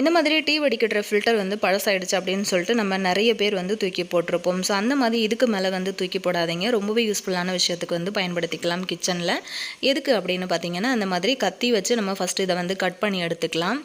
இந்த மாதிரி டீ வடிக்கிற ஃபில்டர் வந்து பழசாயிடுச்சு அப்படின்னு சொல்லிட்டு நம்ம நிறைய பேர் வந்து தூக்கி போட்டிருப்போம். ஸோ அந்த மாதிரி இதுக்கு மேலே வந்து தூக்கி போடாதீங்க. ரொம்பவே யூஸ்ஃபுல்லான விஷயத்துக்கு வந்து பயன்படுத்திக்கலாம் கிச்சனில் எதுக்கு அப்படின்னு பார்த்தீங்கன்னா அந்த மாதிரி கத்தி வச்சு நம்ம ஃபஸ்ட்டு இதை வந்து கட் பண்ணி எடுத்துக்கலாம்.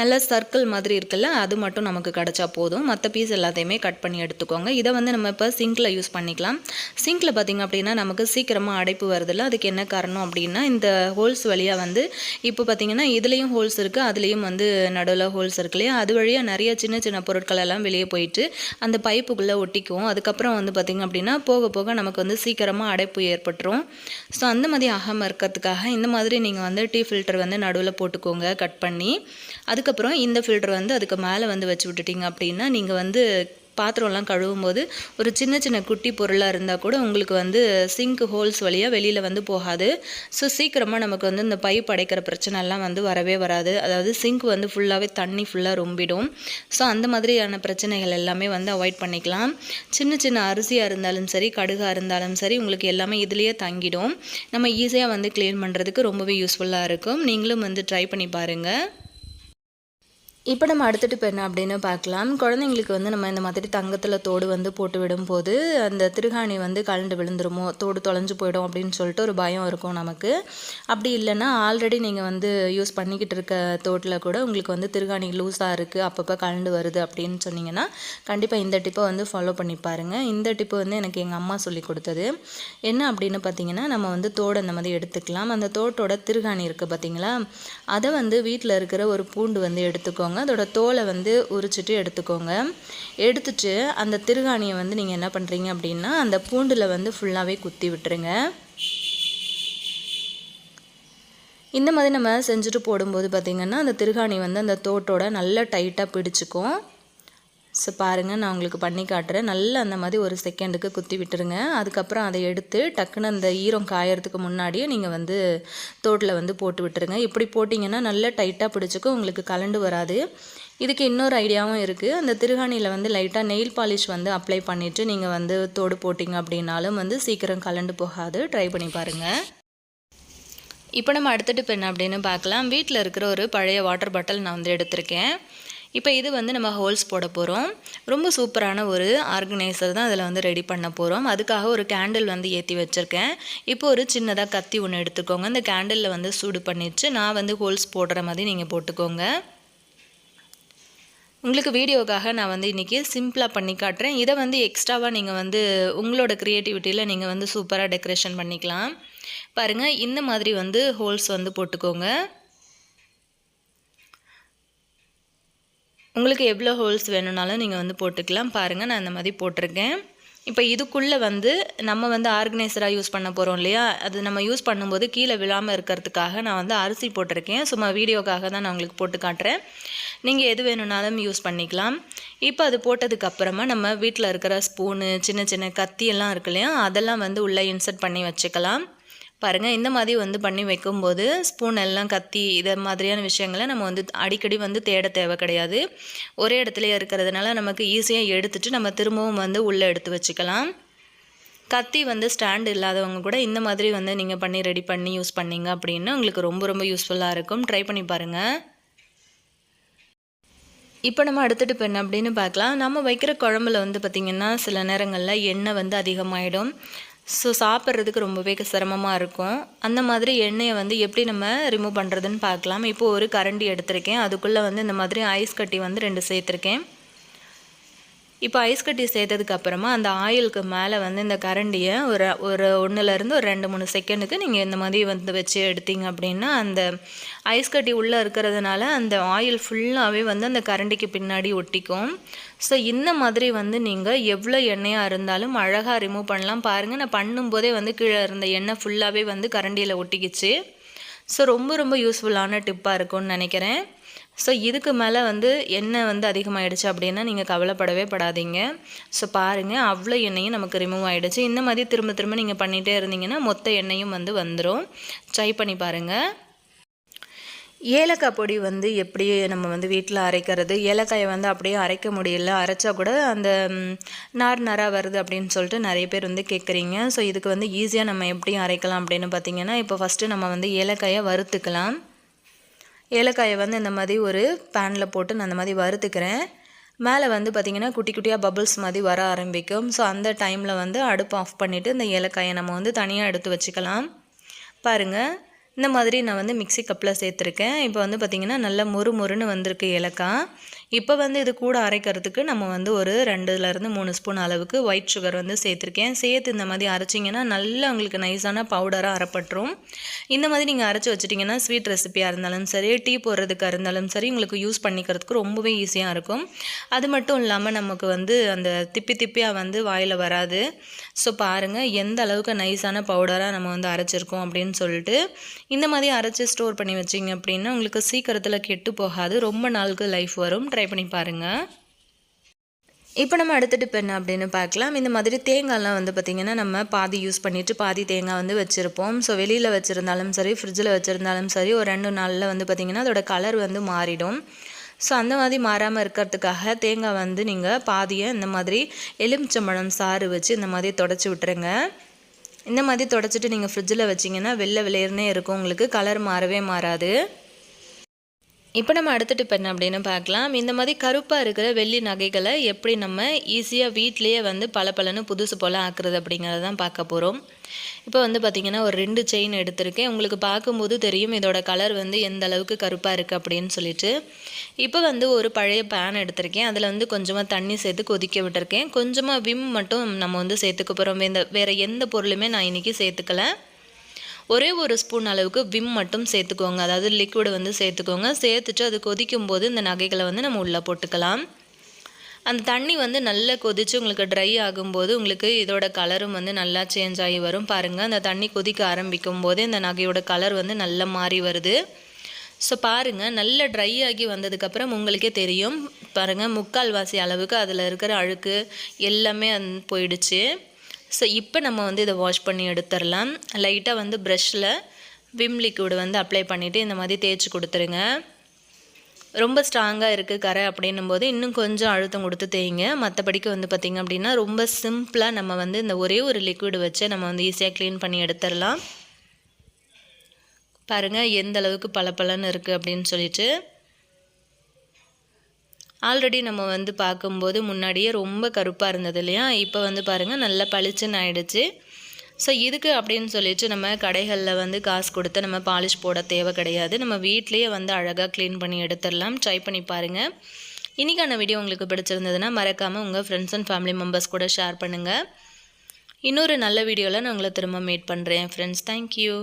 நல்ல சர்க்கிள் மாதிரி இருக்குல்ல அது மட்டும் நமக்கு கிடச்சா போதும். மற்ற பீஸ் எல்லாத்தையுமே கட் பண்ணி எடுத்துக்கோங்க. இதை வந்து நம்ம இப்போ சிங்கில் யூஸ் பண்ணிக்கலாம். சிங்கில் பார்த்திங்க அப்படின்னா நமக்கு சீக்கிரமாக அடைப்பு வருதில்ல. அதுக்கு என்ன காரணம் அப்படின்னா இந்த ஹோல்ஸ் வழியாக வந்து இப்போ பார்த்திங்கன்னா இதுலேயும் ஹோல்ஸ் இருக்குது அதுலேயும் வந்து நடுவில் ஹோல்ஸ் இருக்கு இல்லையா? அது வழியாக நிறைய சின்ன சின்ன பொருட்கள் எல்லாம் வெளியே போயிட்டு அந்த பைப்புக்குள்ளே ஒட்டிக்கும் அதுக்கப்புறம் வந்து பார்த்திங்க அப்படின்னா போக போக நமக்கு வந்து சீக்கிரமாக அடைப்பு ஏற்பட்டுரும். ஸோ அந்த மாதிரி ஆகாமல் இருக்கிறதுக்காக இந்த மாதிரி நீங்கள் வந்து டீ ஃபில்டர் வந்து நடுவில் போட்டுக்கோங்க கட் பண்ணி. அதுக்கப்புறம் இந்த ஃபில்டர் வந்து அதுக்கு மேலே வந்து வச்சு விட்டுட்டிங்க அப்படின்னா நீங்கள் வந்து பாத்திரம்லாம் கழுவும் போது ஒரு சின்ன சின்ன குட்டி பொருளாக இருந்தால் கூட உங்களுக்கு வந்து சிங்க் ஹோல்ஸ் வழியாக வெளியில் வந்து போகாது. ஸோ சீக்கிரமாக நமக்கு வந்து இந்த பைப் அடைக்கிற பிரச்சனைலாம் வந்து வரவே வராது. அதாவது சிங்க் வந்து ஃபுல்லாகவே தண்ணி ஃபுல்லாக ரொம்பிடும். ஸோ அந்த மாதிரியான பிரச்சனைகள் எல்லாமே வந்து அவாய்ட் பண்ணிக்கலாம். சின்ன சின்ன அரிசியாக இருந்தாலும் சரி கடுகாக இருந்தாலும் சரி உங்களுக்கு எல்லாமே இதுலேயே தங்கிடும். நம்ம ஈஸியாக வந்து க்ளீன் பண்ணுறதுக்கு ரொம்பவே யூஸ்ஃபுல்லாக இருக்கும். நீங்களும் வந்து ட்ரை பண்ணி பாருங்கள் இப்போ நம்ம அடுத்துட்டு இப்போ என்ன அப்படின்னு பார்க்கலாம். குழந்தைங்களுக்கு வந்து நம்ம இந்த மாதிரி தங்கத்தில் தோடு வந்து போட்டு விடும்போது அந்த திருகாணி வந்து கலண்டு விழுந்துருமோ தோடு தொலைஞ்சு போயிடும் அப்படின்னு சொல்லிட்டு ஒரு பயம் இருக்கும் நமக்கு. அப்படி இல்லைன்னா ஆல்ரெடி நீங்கள் வந்து யூஸ் பண்ணிக்கிட்டு இருக்க தோட்டில் கூட உங்களுக்கு வந்து திருகாணி லூஸாக இருக்குது அப்பப்போ கலண்டு வருது அப்படின்னு சொன்னீங்கன்னா கண்டிப்பாக இந்த டிப்பை வந்து ஃபாலோ பண்ணி பாருங்கள் இந்த டிப்பு வந்து எனக்கு எங்கள் அம்மா சொல்லி கொடுத்தது. என்ன அப்படின்னு பார்த்தீங்கன்னா நம்ம வந்து தோடு அந்த மாதிரி எடுத்துக்கலாம். அந்த தோட்டோட திருகாணி இருக்குது பார்த்தீங்களா அதை வந்து வீட்டில் இருக்கிற ஒரு பூண்டு வந்து எடுத்துக்கோங்க. எடுத்துக்கோங்க. அதோட தோலை வந்து உரிச்சிட்டு எடுத்துக்கோங்க. எடுத்துட்டு அந்த திருகாணியை வந்து நீங்கள் என்ன பண்ணுறீங்க அப்படின்னா அந்த பூண்டில் வந்து ஃபுல்லாகவே குத்தி விட்டுருங்க. இந்த மாதிரி நம்ம செஞ்சுட்டு போடும்போது பார்த்திங்கன்னா அந்த திருகாணி வந்து அந்த தோட்டோட நல்லா டைட்டாக பிடிச்சிக்கும். ஸோ பாருங்கள் நான் உங்களுக்கு பண்ணி காட்டுறேன். நல்லா அந்த மாதிரி ஒரு செகண்டுக்கு குத்தி விட்டுருங்க. அதுக்கப்புறம் அதை எடுத்து டக்குன்னு அந்த ஈரம் காயறதுக்கு முன்னாடியே நீங்கள் வந்து தோட்டில் வந்து போட்டு விட்டுருங்க. இப்படி போட்டிங்கன்னா நல்லா டைட்டாக பிடிச்சிக்கும் உங்களுக்கு கலண்டு வராது. இதுக்கு இன்னொரு ஐடியாவும் இருக்குது அந்த திருகாணியில் வந்து லைட்டாக நெயில் பாலிஷ் வந்து அப்ளை பண்ணிவிட்டு நீங்கள் வந்து தோடு போட்டிங்க அப்படின்னாலும் வந்து சீக்கிரம் கலண்டு போகாது. ட்ரை பண்ணி பாருங்கள் இப்போ நம்ம அடுத்துட்டு இப்போ என்ன அப்படின்னு பார்க்கலாம். வீட்டில் இருக்கிற ஒரு பழைய வாட்டர் பாட்டில் நான் வந்து எடுத்திருக்கேன். இப்போ இது வந்து நம்ம ஹோல்ஸ் போட போகிறோம் ரொம்ப சூப்பரான ஒரு ஆர்கனைசர் தான் அதில் வந்து ரெடி பண்ண போகிறோம் அதுக்காக ஒரு கேண்டில் வந்து ஏற்றி வச்சுருக்கேன். இப்போ ஒரு சின்னதாக கத்தி ஒன்று எடுத்துக்கோங்க. இந்த கேண்டிலில் வந்து சூடு பண்ணிடுச்சு. நான் வந்து ஹோல்ஸ் போடுற மாதிரி நீங்கள் போட்டுக்கோங்க. உங்களுக்கு வீடியோக்காக நான் வந்து இன்றைக்கி சிம்பிளாக பண்ணி காட்டுறேன். இதை வந்து எக்ஸ்ட்ராவாக நீங்கள் வந்து உங்களோட க்ரியேட்டிவிட்டியில் நீங்கள் வந்து சூப்பராக டெக்கரேஷன் பண்ணிக்கலாம். பாருங்கள் இந்த மாதிரி வந்து ஹோல்ஸ் வந்து போட்டுக்கோங்க. உங்களுக்கு எவ்வளோ ஹோல்ஸ் வேணும்னாலும் நீங்கள் வந்து போட்டுக்கலாம். பாருங்கள் நான் இந்த மாதிரி போட்டிருக்கேன். இப்போ இதுக்குள்ளே வந்து நம்ம வந்து ஆர்கனைசராக யூஸ் பண்ண போகிறோம் இல்லையா? அது நம்ம யூஸ் பண்ணும்போது கீழே விழாமல் இருக்கிறதுக்காக நான் வந்து அரிசி போட்டிருக்கேன். சும்மா வீடியோக்காக தான் நான் உங்களுக்கு போட்டு காட்டுறேன். நீங்கள் எது வேணும்னாலும் யூஸ் பண்ணிக்கலாம். இப்போ அது போட்டதுக்கப்புறமா நம்ம வீட்டில் இருக்கிற ஸ்பூனு சின்ன சின்ன கத்தியெல்லாம் இருக்கு இல்லையா? அதெல்லாம் வந்து உள்ளே இன்சர்ட் பண்ணி வச்சுக்கலாம். பாருங்கள் இந்த மாதிரி வந்து பண்ணி வைக்கும்போது ஸ்பூன் எல்லாம் கத்தி இதை மாதிரியான விஷயங்களை நம்ம வந்து அடிக்கடி வந்து தேட தேவை கிடையாது. ஒரே இடத்துல இருக்கிறதுனால நமக்கு ஈஸியாக எடுத்துகிட்டு நம்ம திரும்பவும் வந்து உள்ளே எடுத்து வச்சுக்கலாம். கத்தி வந்து ஸ்டாண்ட் இல்லாதவங்க கூட இந்த மாதிரி வந்து நீங்கள் பண்ணி ரெடி பண்ணி யூஸ் பண்ணிங்க அப்படின்னா உங்களுக்கு ரொம்ப ரொம்ப யூஸ்ஃபுல்லாக இருக்கும். ட்ரை பண்ணி பாருங்கள் இப்போ நம்ம அடுத்துட்டு இப்போ என்ன அப்படின்னு பார்க்கலாம். நம்ம வைக்கிற குழம்புல வந்து பார்த்திங்கன்னா சில நேரங்களில் எண்ணெய் வந்து அதிகமாகிடும் ஸோ சாப்பிட்றதுக்கு ரொம்பவே சிரமமாக இருக்கும். அந்த மாதிரி எண்ணெயை வந்து எப்படி நம்ம ரிமூவ் பண்ணுறதுன்னு பார்க்கலாம். இப்போது ஒரு கரண்டி எடுத்திருக்கேன். அதுக்குள்ளே வந்து இந்த மாதிரி ஐஸ் கட்டி வந்து ரெண்டு சேர்த்துருக்கேன். இப்போ ஐஸ் கட்டி சேர்த்ததுக்கு அப்புறமா அந்த ஆயிலுக்கு மேலே வந்து இந்த கரண்டியை ஒரு ஒரு ஒன்றுலேருந்து ஒரு ரெண்டு மூணு செகண்டுக்கு நீங்கள் இந்த மாதிரி வந்து வச்சு எடுத்தீங்க அப்படின்னா அந்த ஐஸ் கட்டி உள்ளே இருக்கிறதுனால அந்த ஆயில் ஃபுல்லாகவே வந்து அந்த கரண்டிக்கு பின்னாடி ஒட்டிக்கும். ஸோ இந்த மாதிரி வந்து நீங்கள் எவ்வளோ எண்ணெயாக இருந்தாலும் அழகாக ரிமூவ் பண்ணலாம். பாருங்கள் நான் பண்ணும்போதே வந்து கீழே இருந்த எண்ணெய் ஃபுல்லாகவே வந்து கரண்டியில் ஒட்டிக்கிச்சு. ஸோ ரொம்ப ரொம்ப யூஸ்ஃபுல்லான டிப்பாக இருக்கும்னு நினைக்கிறேன். ஸோ இதுக்கு மேலே வந்து எண்ணெய் வந்து அதிகமாகிடுச்சு அப்படின்னா நீங்கள் கவலைப்படவே படாதீங்க. ஸோ பாருங்கள் அவ்வளோ எண்ணெயும் நமக்கு ரிமூவ் ஆகிடுச்சு இந்த மாதிரி திரும்ப திரும்ப நீங்கள் பண்ணிகிட்டே இருந்தீங்கன்னா மொத்த எண்ணெயும் வந்து வந்துடும் ட்ரை பண்ணி பாருங்கள் ஏலக்காய் பொடி வந்து எப்படி நம்ம வந்து வீட்டில் அரைக்கிறது. ஏலக்காயை வந்து அப்படியே அரைக்க முடியல. அரைச்சா கூட அந்த நார் நாராக வருது அப்படின்னு சொல்லிட்டு நிறைய பேர் வந்து கேட்குறீங்க ஸோ இதுக்கு வந்து ஈஸியாக நம்ம எப்படி அரைக்கலாம் அப்படின்னு பார்த்தீங்கன்னா இப்போ ஃபஸ்ட்டு நம்ம வந்து ஏலக்காயை வறுத்துக்கலாம். ஏலக்காயை வந்து இந்த மாதிரி ஒரு பேனில் போட்டு நான் அந்த மாதிரி வறுத்துக்கிறேன். மேலே வந்து பார்த்திங்கன்னா குட்டி குட்டியாக பபுள்ஸ் மாதிரி வர ஆரம்பிக்கும். ஸோ அந்த டைமில் வந்து அடுப்பு ஆஃப் பண்ணிவிட்டு இந்த ஏலக்காயை நம்ம வந்து தனியாக எடுத்து வச்சுக்கலாம். பாருங்கள் இந்த மாதிரி நான் வந்து மிக்சி கப்பில் சேர்த்துருக்கேன். இப்போ வந்து பார்த்திங்கன்னா நல்லா மொறு மொறுன்னு வந்திருக்கு ஏலக்காய். இப்போ வந்து இது கூட அரைக்கிறதுக்கு நம்ம வந்து ஒரு ரெண்டுலேருந்து மூணு ஸ்பூன் அளவுக்கு ஒயிட் சுகர் வந்து சேர்த்துருக்கேன். சேர்த்து இந்த மாதிரி அரைச்சிங்கன்னா நல்லா உங்களுக்கு நைஸான பவுடராக அரைப்பட்டுரும். இந்த மாதிரி நீங்கள் அரைச்சி வச்சிட்டிங்கன்னா ஸ்வீட் ரெசிபியாக இருந்தாலும் சரி டீ போடுறதுக்காக இருந்தாலும் சரி உங்களுக்கு யூஸ் பண்ணிக்கிறதுக்கு ரொம்பவே ஈஸியாக இருக்கும். அது மட்டும் இல்லாமல் நமக்கு வந்து அந்த திப்பி திப்பியாக வந்து வாயில் வராது. ஸோ பாருங்கள் எந்த அளவுக்கு நைஸான பவுடராக நம்ம வந்து அரைச்சிருக்கோம் அப்படின்னு சொல்லிட்டு இந்த மாதிரி அரைச்சி ஸ்டோர் பண்ணி வச்சிங்க அப்படின்னா உங்களுக்கு சீக்கிரத்தில் கெட்டு போகாது. ரொம்ப நாளுக்கு லைஃப் வரும். ட்ரை ட்ரை பண்ணி பாருங்கள் இப்போ நம்ம அடுத்த டிப் என்ன அப்படின்னு பார்க்கலாம். இந்த மாதிரி தேங்காய்லாம் வந்து பார்த்திங்கன்னா நம்ம பாதி யூஸ் பண்ணிவிட்டு பாதி தேங்காய் வந்து வச்சுருப்போம். ஸோ வெளியில் வச்சுருந்தாலும் சரி ஃப்ரிட்ஜில் வச்சுருந்தாலும் சரி ஒரு ரெண்டு நாளில் வந்து பார்த்திங்கன்னா அதோட கலர் வந்து மாறிடும். ஸோ அந்த மாதிரி மாறாமல் இருக்கிறதுக்காக தேங்காய் வந்து நீங்கள் பாதியை இந்த மாதிரி எலுமிச்சம்பழம் சாறு வச்சு இந்த மாதிரி தொடச்சி விட்டுருங்க. இந்த மாதிரி தொடச்சிட்டு நீங்கள் ஃப்ரிட்ஜில் வச்சிங்கன்னா வெள்ளை வெளியர்னே இருக்கும். உங்களுக்கு கலர் மாறவே மாறாது. இப்போ நம்ம அடுத்த டிப் என்ன அப்படின்னு பார்க்கலாம். இந்த மாதிரி கருப்பாக இருக்கிற வெள்ளி நகைகளை எப்படி நம்ம ஈஸியாக வீட்லேயே வந்து பல பலன்னு புதுசு போல் ஆக்குறது அப்படிங்கிறத தான் பார்க்க போகிறோம் இப்போ வந்து பார்த்திங்கன்னா ஒரு ரெண்டு செயின் எடுத்திருக்கேன். உங்களுக்கு பார்க்கும்போது தெரியும் இதோட கலர் வந்து எந்த அளவுக்கு கருப்பாக இருக்குது அப்படின்னு சொல்லிட்டு. இப்போ வந்து ஒரு பழைய பேன் எடுத்திருக்கேன். அதில் வந்து கொஞ்சமாக தண்ணி சேர்த்து கொதிக்க விட்டுருக்கேன். கொஞ்சமாக விம் மட்டும் நம்ம வந்து சேர்த்துக்க போகிறோம் இந்த வேறு எந்த பொருளுமே நான் இன்றைக்கி சேர்த்துக்கல. ஒரே ஒரு ஸ்பூன் அளவுக்கு விம் மட்டும் சேர்த்துக்கோங்க. அதாவது லிக்விடு வந்து சேர்த்துக்கோங்க. சேர்த்துட்டு அது கொதிக்கும் போது இந்த நகைகளை வந்து நம்ம உள்ளே போட்டுக்கலாம். அந்த தண்ணி வந்து நல்லா கொதித்து உங்களுக்கு ட்ரை ஆகும்போது உங்களுக்கு இதோட கலரும் வந்து நல்லா சேஞ்ச் ஆகி வரும். பாருங்கள் அந்த தண்ணி கொதிக்க ஆரம்பிக்கும் போதே இந்த நகையோட கலர் வந்து நல்லா மாறி வருது. ஸோ பாருங்கள் நல்லா ட்ரை ஆகி வந்ததுக்கப்புறம் உங்களுக்கே தெரியும். பாருங்கள் முக்கால்வாசி அளவுக்கு அதில் இருக்கிற அழுக்கு எல்லாமே போயிடுச்சு. ஸோ இப்போ நம்ம வந்து இதை வாஷ் பண்ணி எடுத்துடலாம். லைட்டாக வந்து ப்ரஷ்ஷில் விம் லிக்விட் வந்து அப்ளை பண்ணிவிட்டு இந்த மாதிரி தேய்ச்சி கொடுத்துருங்க. ரொம்ப ஸ்ட்ராங்காக இருக்குது கரை அப்படின்னும் போது இன்னும் கொஞ்சம் அழுத்தம் கொடுத்து தேய்ங்க. மற்றபடிக்கு வந்து பார்த்திங்க அப்படின்னா ரொம்ப சிம்பிளாக நம்ம வந்து இந்த ஒரே ஒரு லிக்விட் வச்சு நம்ம வந்து ஈஸியாக க்ளீன் பண்ணி எடுத்துடலாம். பாருங்கள் எந்த அளவுக்கு பளபளன்னு இருக்குது அப்படின்னு சொல்லிட்டு. ஆல்ரெடி நம்ம வந்து பார்க்கும்போது முன்னாடியே ரொம்ப கருப்பாக இருந்தது இல்லையா? இப்போ வந்து பாருங்கள் நல்லா பளிச்சுன்னு ஆயிடுச்சு. ஸோ இதுக்கு அப்படின்னு சொல்லிட்டு நம்ம கடைகளில் வந்து காசு கொடுத்து நம்ம பாலிஷ் போட தேவை கிடையாது. நம்ம வீட்லேயே வந்து அழகாக க்ளீன் பண்ணி எடுத்துடலாம். ட்ரை பண்ணி பாருங்கள் இன்றைக்கான வீடியோ உங்களுக்கு பிடிச்சிருந்ததுன்னா மறக்காமல் உங்கள் ஃப்ரெண்ட்ஸ் அண்ட் ஃபேமிலி மெம்பர்ஸ் கூட ஷேர் பண்ணுங்கள் இன்னொரு நல்ல வீடியோவில் நான் உங்களை திரும்ப மீட் பண்ணுறேன் ஃப்ரெண்ட்ஸ் தேங்க்யூ